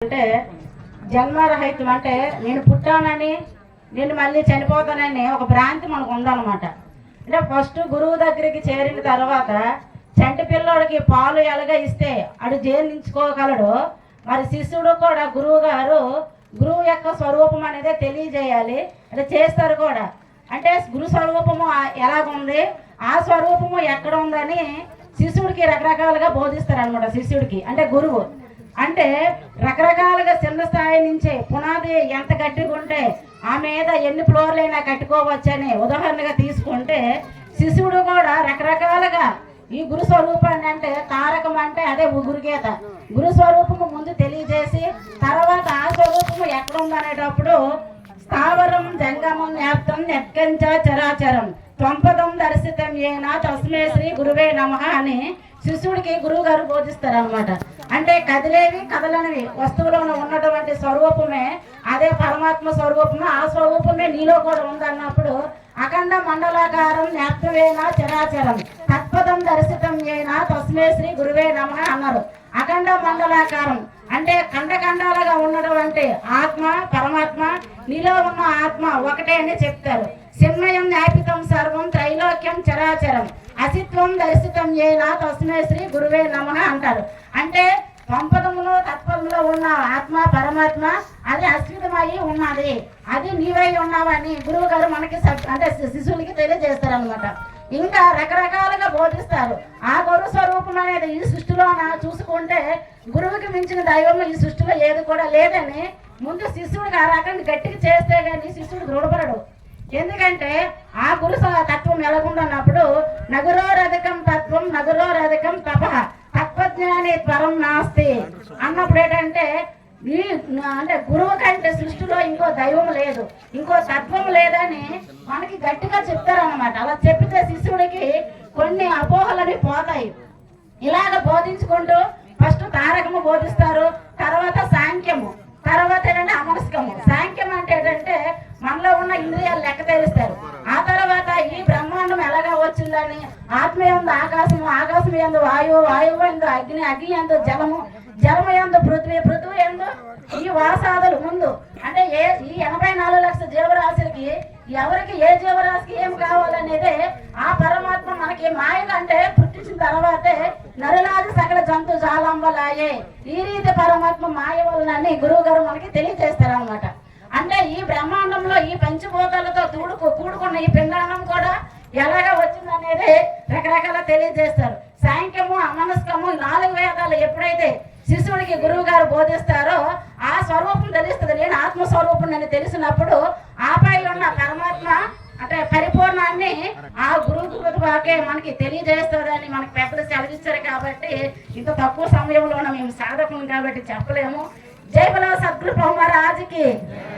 అంటే జన్మరహితం అంటే నేను పుట్టానని నేను మళ్ళీ చనిపోతానని ఒక భ్రాంతి మనకు ఉందన్నమాట అంటే ఫస్ట్ గురువు దగ్గరికి చేరిన తర్వాత చంటి పిల్లోడికి పాలు ఎలాగ ఇస్తే అడు జీర్ణించుకోగలడు మరి శిష్యుడు కూడా గురువు గారు గురువు యొక్క స్వరూపం అనేది తెలియజేయాలి. అంటే చేస్తారు కూడా. అంటే గురు స్వరూపము ఎలాగుంది ఆ స్వరూపము ఎక్కడ ఉందని శిష్యుడికి రకరకాలుగా బోధిస్తారు అనమాట శిష్యుడికి. అంటే గురువు. అంటే రకరకాలుగా చిన్న స్థాయి నుంచే పునాది ఎంత గట్టిగా ఉంటే ఆ మీద ఎన్ని ఫ్లోర్లైనా కట్టుకోవచ్చని ఉదాహరణగా తీసుకుంటే శిశువుడు కూడా రకరకాలుగా ఈ గురు స్వరూపాన్ని అంటే తారకం అంటే అదే ఉగురుగీత గురు స్వరూపము ముందు తెలియజేసి తర్వాత ఆ స్వరూపము ఎక్కడ ఉందనేటప్పుడు స్థావరం జంగమం జ్ఞాప్తం నెట్కంచ చరాచరం త్వంపదం దర్శితం ఏనా తస్మే శ్రీ గురువే నమ అని శిష్యుడికి గురువు గారు బోధిస్తారు అనమాట అంటే కదిలేవి కదలనివి వస్తువులో ఉన్నటువంటి స్వరూపమే అదే పరమాత్మ స్వరూపమే ఆ స్వరూపమే నీలో కూడా ఉందన్నప్పుడు అఖండ మండలాకారం జ్ఞాప్తమేనా చరాచరం తత్పదం దర్శితం ఏనా తస్మే శ్రీ గురువే నమ అన్నారు. అఖండ మండలాకారం అంటే ఖండఖండాలుగా ఉన్నటువంటి ఆత్మ పరమాత్మ నీలో ఉన్న ఆత్మ ఒకటే అని చెప్తారు. చిన్మయం జ్ఞాపితం సర్వం త్రైలోక్యం చరాచరం అసిత్వం దర్శితం ఏనా తస్మే శ్రీ గురువే నమ అంటారు. అంటే పంపదములో తత్వములో ఉన్న ఆత్మ పరమాత్మ అది అశ్వితమై ఉన్నది. అది నీవై ఉన్నావని గురువు గారు మనకి అంటే శిశువులకి తెలియజేస్తారు అనమాట ఇంకా రకరకాలుగా బోధిస్తారు. ఆ గురు స్వరూపం అనేది ఈ సృష్టిలోన చూసుకుంటే గురువుకి మించిన దైవం ఈ సృష్టిలో ఏది కూడా లేదని ముందు శిష్యుడికి ఆ రకంగా గట్టిగా చేస్తే కానీ శిష్యుడు దృఢపడడు. ఎందుకంటే ఆ గురు తత్వం ఎలాగుండన్నప్పుడు రథకం తత్వం నగురోరధికం తత్వం తత్వజ్ఞాని పరం నాస్తి. అన్నప్పుడు ఏంటంటే ఈ అంటే గురువు కంటే సృష్టిలో ఇంకో దైవం లేదు ఇంకో తత్వం లేదని మనకి గట్టిగా చెప్తారనమాట అలా చెప్పితే శిష్యుడికి కొన్ని అపోహలని పోతాయి. ఇలాగ బోధించుకుంటూ ఫస్ట్ తారకము బోధిస్తారు తర్వాత సాంఖ్యము తర్వాత ఏంటంటే అమనస్కము సాంఖ్యం అంటే ఏంటంటే మనలో ఉన్న ఇంద్రియాలు లెక్క తెలుస్తారు ఆ తర్వాత ఈ బ్రహ్మాండం ఎలాగా వచ్చిందని ఆత్మ ఎందు ఆకాశము ఆకాశం ఎందు వాయువు వాయువు ఎందు అగ్ని అగ్ని ఎందు జలము జలము ఎందు పృథ్వీ పృథ్వీ ఎందు ఈ వాసాదులు ముందు అంటే ఏ ఈ ఎనభై నాలుగు లక్షల జీవరాశులకి ఎవరికి ఏ జీవరాశికి ఏం కావాలనేదే ఆ పరమాత్మ మనకి మాయలు అంటే పుట్టించిన తర్వాతే నరులాది సకల జంతు జాలంబలాయే. ఈ రీతి పరమాత్మ మాయ వలనని గురువు గారు మనకి తెలియజేస్తారు అనమాట అంటే ఈ బ్రహ్మాండంలో ఈ పంచభూతాలతో తూడుకు కూడుకున్న ఈ పిండాండం కూడా ఎలాగా వచ్చిందనేది రకరకాల తెలియజేస్తారు. సాంఖ్యము అమనస్కము నాలుగు వేదాలు ఎప్పుడైతే శిశువుడికి గురువు గారు బోధిస్తారో ఆ స్వరూపం తెలుస్తుంది. నేను ఆత్మస్వరూపం అని తెలిసినప్పుడు ఆపాయిలో ఉన్న పరమాత్మ అంటే పరిపూర్ణాన్ని ఆ గురువు వాకే మనకి తెలియజేస్తుందని మనకి పెద్దలు సెలవిస్తారు కాబట్టి ఇంత తక్కువ సమయంలో మేము సాధకులు కాబట్టి చెప్పలేము. జై బలో సద్గురు మహారాజుకి